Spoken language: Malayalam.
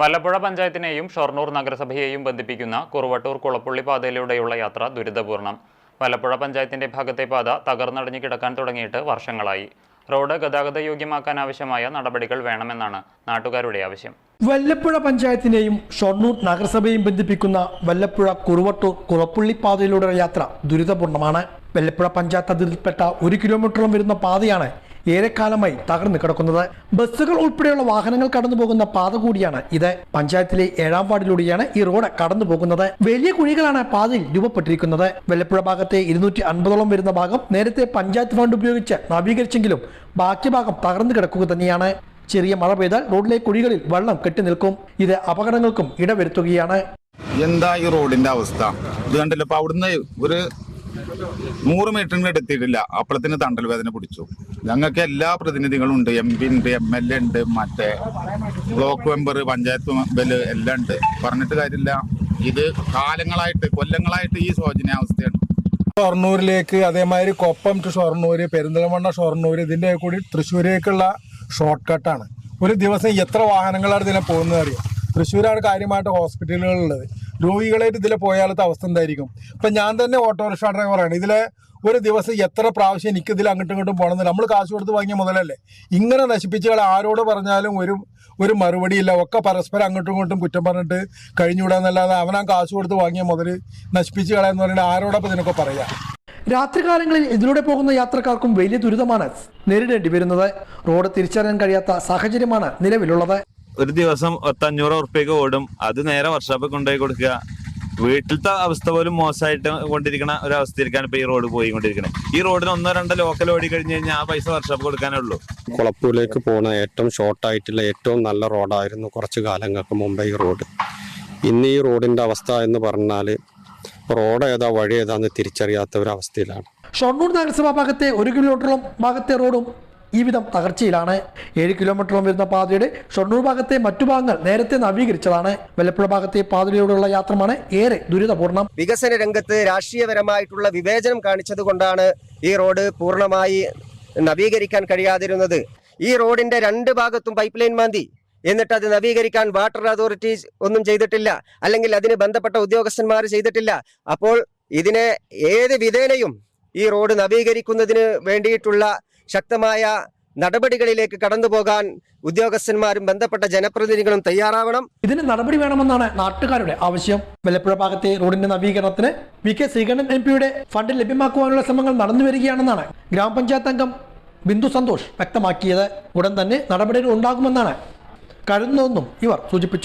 വല്ലപ്പുഴ പഞ്ചായത്തിനെയും ഷൊർണൂർ നഗരസഭയെയും ബന്ധിപ്പിക്കുന്ന കുറുവട്ടൂർ കുളപ്പുള്ളി പാതയിലൂടെയുള്ള യാത്ര ദുരിതപൂർണം. വല്ലപ്പുഴ പഞ്ചായത്തിന്റെ ഭാഗത്തെ പാത തകർന്നടഞ്ഞു കിടക്കാൻ തുടങ്ങിയിട്ട് വർഷങ്ങളായി. റോഡ് ഗതാഗത യോഗ്യമാക്കാൻ ആവശ്യമായ നടപടികൾ വേണമെന്നാണ് നാട്ടുകാരുടെ ആവശ്യം. വല്ലപ്പുഴ പഞ്ചായത്തിനെയും ഷൊർണൂർ നഗരസഭയും ബന്ധിപ്പിക്കുന്ന വല്ലപ്പുഴ കുറുവട്ടൂർ കുളപ്പുള്ളി പാതയിലൂടെയുള്ള യാത്ര ദുരിതപൂർണമാണ്. വല്ലപ്പുഴ പഞ്ചായത്ത് അതിർത്തിപ്പെട്ട ഒരു കിലോമീറ്ററോളം വരുന്ന പാതയാണ് ഏറെക്കാലമായി തകർന്നു കിടക്കുന്നത്. ബസ്സുകൾ ഉൾപ്പെടെയുള്ള വാഹനങ്ങൾ കടന്നു പോകുന്ന പാത കൂടിയാണ് ഇത്. പഞ്ചായത്തിലെ ഏഴാം വാർഡിലൂടെയാണ് ഈ റോഡ് കടന്നു പോകുന്നത് വലിയ കുഴികളാണ് പാതയിൽ രൂപപ്പെട്ടിരിക്കുന്നത്. വെള്ളപ്പുഴ ഭാഗത്തെ ഇരുന്നൂറ്റി അൻപതോളം വരുന്ന ഭാഗം നേരത്തെ പഞ്ചായത്ത് ഫണ്ട് ഉപയോഗിച്ച് നവീകരിച്ചെങ്കിലും ബാക്കി ഭാഗം തകർന്നു കിടക്കുക തന്നെയാണ്. ചെറിയ മഴ പെയ്താൽ റോഡിലെ കുഴികളിൽ വെള്ളം കെട്ടി നിൽക്കും. ഇത് അപകടങ്ങൾക്കും ഇടവരുത്തുകയാണ്. എന്താ ഈ റോഡിന്റെ അവസ്ഥ? ഇത് കണ്ടില്ല ഇപ്പൊ അവിടുന്ന് ഒരു നൂറ് മീറ്ററിന് എടുത്തിട്ടില്ല അപ്പുറത്തിന് തണ്ടൽ വേദന പിടിച്ചു. ഞങ്ങൾക്ക് എല്ലാ പ്രതിനിധികളും ഉണ്ട്. എം പി ഉണ്ട് എം എൽ എ ഉണ്ട് മറ്റേ ബ്ലോക്ക് മെമ്പർ പഞ്ചായത്ത് മെമ്പർ എല്ലാം ഉണ്ട്. പറഞ്ഞിട്ട് കാര്യമില്ല. ഇത് കാലങ്ങളായിട്ട് കൊല്ലങ്ങളായിട്ട് ഈ ശോചനീയാവസ്ഥയാണ്. ഷൊർണൂരിലേക്ക് അതേമാതിരി കൊപ്പം ടു ഷൊർണൂര് പെരിന്തൽമണ്ണ ഷൊർണൂര് ഇതിന്റെ കൂടി തൃശ്ശൂരേക്കുള്ള ഷോർട്ട് കട്ടാണ് ഒരു ദിവസം എത്ര വാഹനങ്ങളാണ് ഇതിനെ പോകുന്നത് അറിയാം? തൃശ്ശൂരാണ് കാര്യമായിട്ട് ഹോസ്പിറ്റലുകളുള്ളത് രോഗികളായിട്ട് ഇതിലെ പോയാലത്തെ അവസ്ഥ എന്തായിരിക്കും? ഇപ്പം ഞാൻ തന്നെ ഓട്ടോറിക്ഷ ഡ്രൈവറാണ് ഇതിലെ ഒരു ദിവസം എത്ര പ്രാവശ്യം എനിക്ക് ഇതിൽ അങ്ങോട്ടും ഇങ്ങോട്ടും പോകണമെന്ന് നമ്മൾ കാശ് കൊടുത്ത് വാങ്ങിയ മുതലല്ലേ? ഇങ്ങനെ നശിപ്പിച്ചുകൾ ആരോട് പറഞ്ഞാലും ഒരു ഒരു മറുപടിയില്ല ഒക്കെ പരസ്പരം അങ്ങോട്ടും ഇങ്ങോട്ടും കുറ്റം പറഞ്ഞിട്ട് കഴിഞ്ഞുകൂടാന്നല്ലാതെ അവനാ കാശ് കൊടുത്ത് വാങ്ങിയ മുതൽ നശിപ്പിച്ച് കളയാന്ന് പറഞ്ഞാൽ ആരോടൊപ്പം ഇതിനൊക്കെ പറയാം? രാത്രികാലങ്ങളിൽ ഇതിലൂടെ പോകുന്ന യാത്രക്കാർക്കും വലിയ ദുരിതമാണ് നേരിടേണ്ടി വരുന്നത്. റോഡ് തിരിച്ചറിയാൻ കഴിയാത്ത സാഹചര്യമാണ് നിലവിലുള്ളത്. ഒരു ദിവസം പത്തഞ്ഞൂറ് ഉറുപ്പ്യക്ക് ഓടും. അത് നേരെ വർക്ക്ഷോപ്പിൽ കൊണ്ടുപോയി കൊടുക്കുക. വീട്ടിലത്തെ അവസ്ഥ പോലും മോശമായിട്ട് കൊണ്ടിരിക്കുന്ന ഒരു അവസ്ഥയിലേക്കാണ് ഇപ്പൊ ഈ റോഡ് പോയിക്കൊണ്ടിരിക്കുന്നത് ഈ റോഡിന് ഒന്നോ രണ്ടോ ലോക്കൽ ഓടി കഴിഞ്ഞ് കഴിഞ്ഞാൽ ആ പൈസ വർക്ക്ഷോപ്പ് കൊടുക്കാനേ ഉള്ളൂ. കുളപ്പൂരിലേക്ക് പോണ ഏറ്റവും ഷോർട്ട് ആയിട്ടുള്ള ഏറ്റവും നല്ല റോഡായിരുന്നു കുറച്ച് കാലങ്ങൾക്ക് മുമ്പേ ഈ റോഡ് ഇന്ന് ഈ റോഡിന്റെ അവസ്ഥ എന്ന് പറഞ്ഞാൽ റോഡ് ഏതാ വഴി ഏതാന്ന് തിരിച്ചറിയാത്ത ഒരു അവസ്ഥയിലാണ്. ഷൊർണൂർ നഗരസഭാ ഭാഗത്തെ ഒരു കിലോമീറ്ററോളം ഭാഗത്തെ റോഡും ഈ വിധം തകർച്ചയിലാണ്. ഏഴ് കിലോമീറ്ററോളം വരുന്ന പാതയുടെ ഷൊർണൂർ ഭാഗത്തെ മറ്റു ഭാഗങ്ങൾ നേരത്തെ നവീകരിച്ചതാണ്. വല്ലപ്പുഴ ഭാഗത്തെ പാതയിലൂടെയുള്ള യാത്രമാണ് ഏറെ ദുരിതപൂർണം. വികസന രംഗത്ത് രാഷ്ട്രീയപരമായിട്ടുള്ള വിവേചനം കാണിച്ചതുകൊണ്ടാണ് ഈ റോഡ് പൂർണമായി നവീകരിക്കാൻ കഴിയാതിരുന്നത്. ഈ റോഡിന്റെ രണ്ട് ഭാഗത്തും പൈപ്പ് ലൈൻ മാന്തി. എന്നിട്ട് അത് നവീകരിക്കാൻ വാട്ടർ അതോറിറ്റീസ് ഒന്നും ചെയ്തിട്ടില്ല. അല്ലെങ്കിൽ അതിന് ബന്ധപ്പെട്ട ഉദ്യോഗസ്ഥന്മാർ ചെയ്തിട്ടില്ല. അപ്പോൾ ഇതിനെ ഏത് വിധേനയും ഈ റോഡ് നവീകരിക്കുന്നതിന് വേണ്ടിയിട്ടുള്ള ശക്തമായ നടപടികളിലേക്ക് കടന്നു പോകാൻ ഉദ്യോഗസ്ഥന്മാരും ബന്ധപ്പെട്ട ജനപ്രതിനിധികളും തയ്യാറാവണം. ഇതിന് നടപടി വേണമെന്നാണ് നാട്ടുകാരുടെ ആവശ്യം. വെല്ലപ്പുഴ ഭാഗത്തെ റോഡിന്റെ നവീകരണത്തിന് വി കെ ശ്രീകണ്ഠൻ എം പിയുടെ ഫണ്ട് ലഭ്യമാക്കുവാനുള്ള ശ്രമങ്ങൾ നടന്നു വരികയാണെന്നാണ് ഗ്രാമപഞ്ചായത്ത് അംഗം ബിന്ദു സന്തോഷ് വ്യക്തമാക്കിയത്. ഉടൻ തന്നെ നടപടികൾ ഉണ്ടാകുമെന്നാണ് കരുതുന്നതെന്നും ഇവർ സൂചിപ്പിച്ചു.